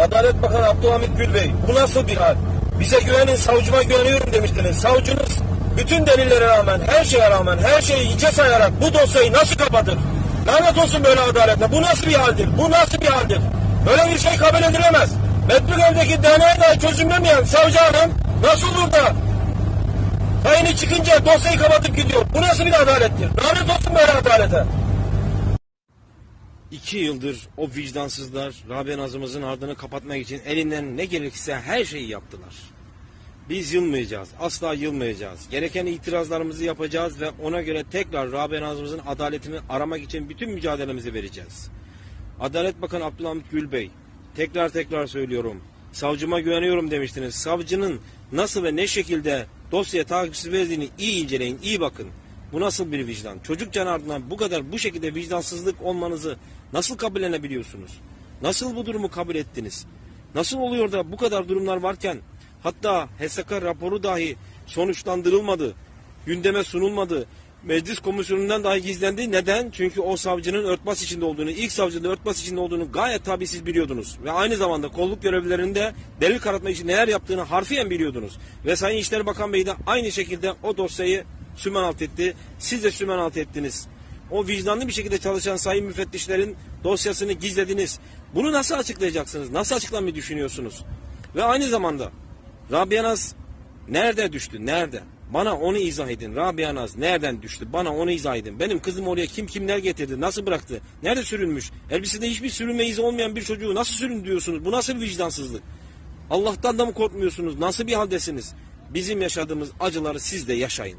Adalet Bakanı Abdülhamit Gül Bey bu nasıl bir hal? Bize güvenin savcıma güveniyorum demiştiniz. Savcınız bütün delillere rağmen, her şeye rağmen, her şeyi hiçe sayarak bu dosyayı nasıl kapatır? Lanet olsun böyle adaletle. Bu nasıl bir haldir? Bu nasıl bir haldir? Böyle bir şey kabul edilemez. Metrugöl'deki DNA dahi çözümlemeyen savcı hanım nasıl olur da Kayını çıkınca dosyayı kapatıp gidiyor. Bu nasıl bir adalettir? Lanet olsun böyle adalete. İki yıldır o vicdansızlar Rabia Nazımızın ardını kapatmak için elinden ne gerekirse her şeyi yaptılar. Biz yılmayacağız. Asla yılmayacağız. Gereken itirazlarımızı yapacağız ve ona göre tekrar Rabia Nazımızın adaletini aramak için bütün mücadelemizi vereceğiz. Adalet Bakanı Abdülhamit Gül Bey, tekrar tekrar söylüyorum. Savcıma güveniyorum demiştiniz. Savcının nasıl ve ne şekilde dosyaya takipsiz verdiğini iyi inceleyin, iyi bakın. Bu nasıl bir vicdan? Çocuk can ardından bu kadar bu şekilde vicdansızlık olmanızı nasıl kabullenebiliyorsunuz? Nasıl bu durumu kabul ettiniz? Nasıl oluyor da bu kadar durumlar varken hatta HSK raporu dahi sonuçlandırılmadı, gündeme sunulmadı, meclis komisyonundan dahi gizlendi. Neden? Çünkü o savcının örtbas içinde olduğunu, ilk savcının örtbas içinde olduğunu gayet tabii siz biliyordunuz. Ve aynı zamanda kolluk görevlilerinde delil karatma için neler yaptığını harfiyen biliyordunuz. Ve Sayın İşleri Bakan Bey de aynı şekilde o dosyayı sümen alt etti. Siz de sümen alt ettiniz. O vicdanlı bir şekilde çalışan sayın müfettişlerin dosyasını gizlediniz. Bunu nasıl açıklayacaksınız? Nasıl açıklamayı düşünüyorsunuz? Ve aynı zamanda Rabia Naz nerede düştü? Nerede? Bana onu izah edin. Rabia Naz nereden düştü? Bana onu izah edin. Benim kızım oraya kim kimler getirdi? Nasıl bıraktı? Nerede sürülmüş? Elbisede hiçbir sürünme izi olmayan bir çocuğu nasıl sürün diyorsunuz? Bu nasıl bir vicdansızlık? Allah'tan da mı korkmuyorsunuz? Nasıl bir haldesiniz? Bizim yaşadığımız acıları siz de yaşayın.